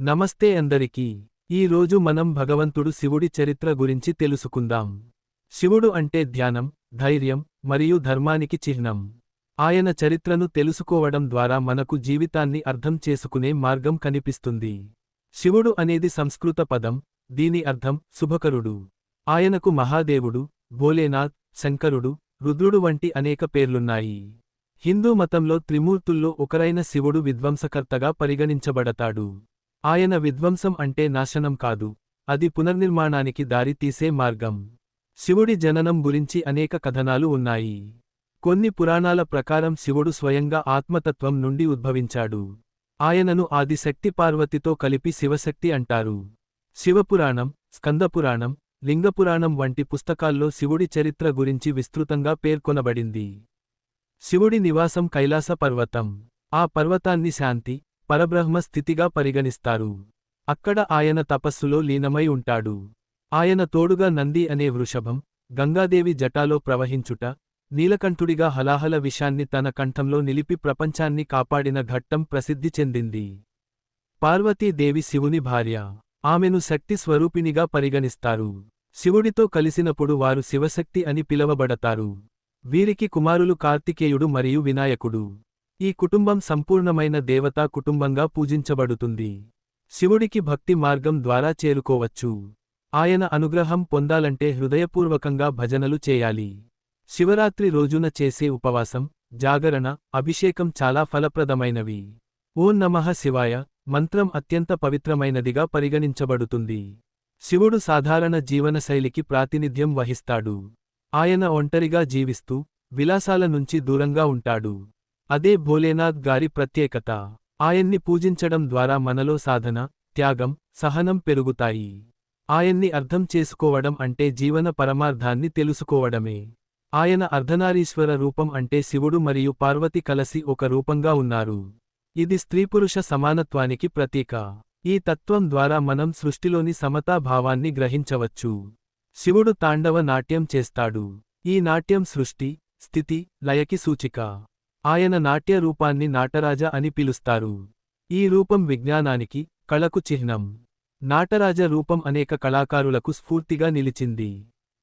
నమస్తే అందరికీ. ఈ రోజు మనం భగవంతుడు శివుడి చరిత్ర గురించి తెలుసుకుందాం. శివుడు అంటే ధ్యానం ధైర్యం మరియు ధర్మానికి చిహ్నం. ఆయన చరిత్రను తెలుసుకోవడం ద్వారా మనకు జీవితాన్ని అర్థం చేసుకునే మార్గం కనిపిస్తుంది. శివుడు అనేది సంస్కృత పదం దీని అర్థం శుభకరుడు. ఆయనకు మహాదేవుడు భోలేనాథ్ శంకరుడు రుద్రుడు వంటి అనేక పేర్లున్నాయి. హిందూ మతంలో త్రిమూర్తుల్లో ఒకరైన శివుడు విధ్వంసకర్తగా పరిగణించబడతాడు. ఆయన విధ్వంసం అంటే నాశనం కాదు. అది పునర్నిర్మాణానికి దారి తీసే మార్గం. శివుడి జననం గురించి అనేక కథనాలు ఉన్నాయి. కొన్ని పురాణాల ప్రకారం శివుడు స్వయంగా ఆత్మతత్వం నుండి ఉద్భవించాడు. ఆయనను ఆదిశక్తి పార్వతితో కలిపి శివశక్తి అంటారు. శివపురాణం స్కందపురాణం లింగపురాణం వంటి పుస్తకాల్లో శివుడి చరిత్ర గురించి విస్తృతంగా పేర్కొనబడింది. శివుడి నివాసం కైలాస పర్వతం. ఆ పర్వతాన్ని శాంతి పరబ్రహ్మ స్థితిగా పరిగణిస్తారు. అక్కడ ఆయన తపస్సులో లీనమై ఉంటాడు. ఆయన తోడుగా నంది అనే వృషభం గంగాదేవి జటాలో ప్రవహించుట నీలకంఠుడిగా హలాహల విషాన్ని తన కంఠంలో నిలిపి ప్రపంచాన్ని కాపాడిన ఘట్టం ప్రసిద్ధి చెందింది. పార్వతీదేవి శివుని భార్య ఆమెను శక్తి స్వరూపినిగా పరిగణిస్తారు. శివుడితో కలిసినప్పుడు వారు శివశక్తి అని పిలవబడతారు. వీరికి కుమారులు కార్తికేయుడు మరియు వినాయకుడు. ఈ కుటుంబం సంపూర్ణమైన దేవతా కుటుంబంగా పూజించబడుతుంది. శివుడికి భక్తి మార్గం ద్వారా చేరుకోవచ్చు. ఆయన అనుగ్రహం పొందాలంటే హృదయపూర్వకంగా భజనలు చేయాలి. శివరాత్రి రోజున చేసే ఉపవాసం జాగరణ అభిషేకం చాలా ఫలప్రదమైనవి. ఓం నమః శివాయ మంత్రం అత్యంత పవిత్రమైనదిగా పరిగణించబడుతుంది. శివుడు సాధారణ జీవనశైలికి ప్రాతినిధ్యం వహిస్తాడు. ఆయన ఒంటరిగా జీవిస్తూ విలాసాల నుంచి దూరంగా ఉంటాడు. అదే భోలేనాథ్ గారి ప్రత్యేకత. ఆయన్ని పూజించడం ద్వారా మనలో సాధన త్యాగం సహనం పెరుగుతాయి. ఆయన్ని అర్థం చేసుకోవడం అంటే జీవన పరమార్థాన్ని తెలుసుకోవడమే. ఆయన అర్ధనారీశ్వర రూపం అంటే శివుడు మరియు పార్వతి కలసి ఒక రూపంగా ఉన్నారు. ఇది స్త్రీపురుష సమానత్వానికి ప్రతీక. ఈ తత్వం ద్వారా మనం సృష్టిలోని సమతాభావాన్ని గ్రహించవచ్చు. శివుడు తాండవ నాట్యం చేస్తాడు. ఈ నాట్యం సృష్టి స్థితి లయకి సూచిక. ఆయన నాట్య రూపాన్ని నాటరాజ అని పిలుస్తారు. ఈ రూపం విజ్ఞానానికి కళకు చిహ్నం. నాటరాజ రూపం అనేక కళాకారులకు స్ఫూర్తిగా నిలిచింది.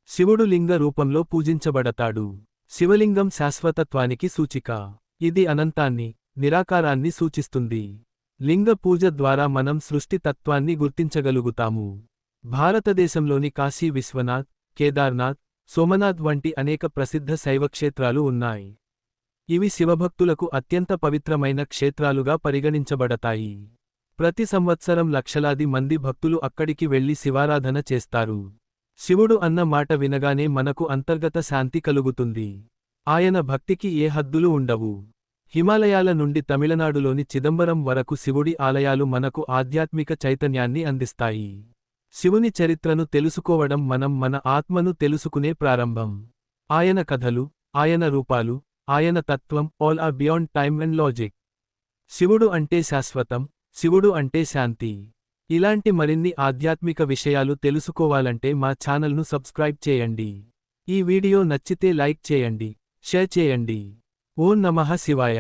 శివుడు లింగ రూపంలో పూజించబడతాడు. శివలింగం శాశ్వతత్వానికి సూచిక. ఇది అనంతాన్ని నిరాకారాన్ని సూచిస్తుంది. లింగ పూజ ద్వారా మనం సృష్టి తత్వాన్ని గుర్తించగలుగుతాము. భారతదేశంలోని కాశీ విశ్వనాథ్ కేదార్నాథ్ సోమనాథ్ వంటి అనేక ప్రసిద్ధ శైవక్షేత్రాలు ఉన్నాయి. ఇవి శివభక్తులకు అత్యంత పవిత్రమైన క్షేత్రాలుగా పరిగణించబడతాయి. ప్రతి సంవత్సరం లక్షలాది మంది భక్తులు అక్కడికి వెళ్ళి శివారాధన చేస్తారు. శివుడు అన్న మాట వినగానే మనకు అంతర్గత శాంతి కలుగుతుంది. ఆయన భక్తికి ఏ హద్దులు ఉండవు. హిమాలయాల నుండి తమిళనాడులోని చిదంబరం వరకు శివుడి ఆలయాలు మనకు ఆధ్యాత్మిక చైతన్యాన్ని అందిస్తాయి. శివుని చరిత్రను తెలుసుకోవడం మనం మన ఆత్మను తెలుసుకునే ప్రారంభం. ఆయన కథలు ఆయన రూపాలు ఆయన తత్వం all are beyond time and logic శివుడు అంటే శాశ్వతం శివుడు అంటే శాంతి. ఇలాంటి మరిన్ని ఆధ్యాత్మిక విషయాలు తెలుసుకోవాలంటే మా ఛానల్ను సబ్స్క్రైబ్ చేయండి. ఈ వీడియో నచ్చితే లైక్ చేయండి షేర్ చేయండి. ఓం నమః శివాయ.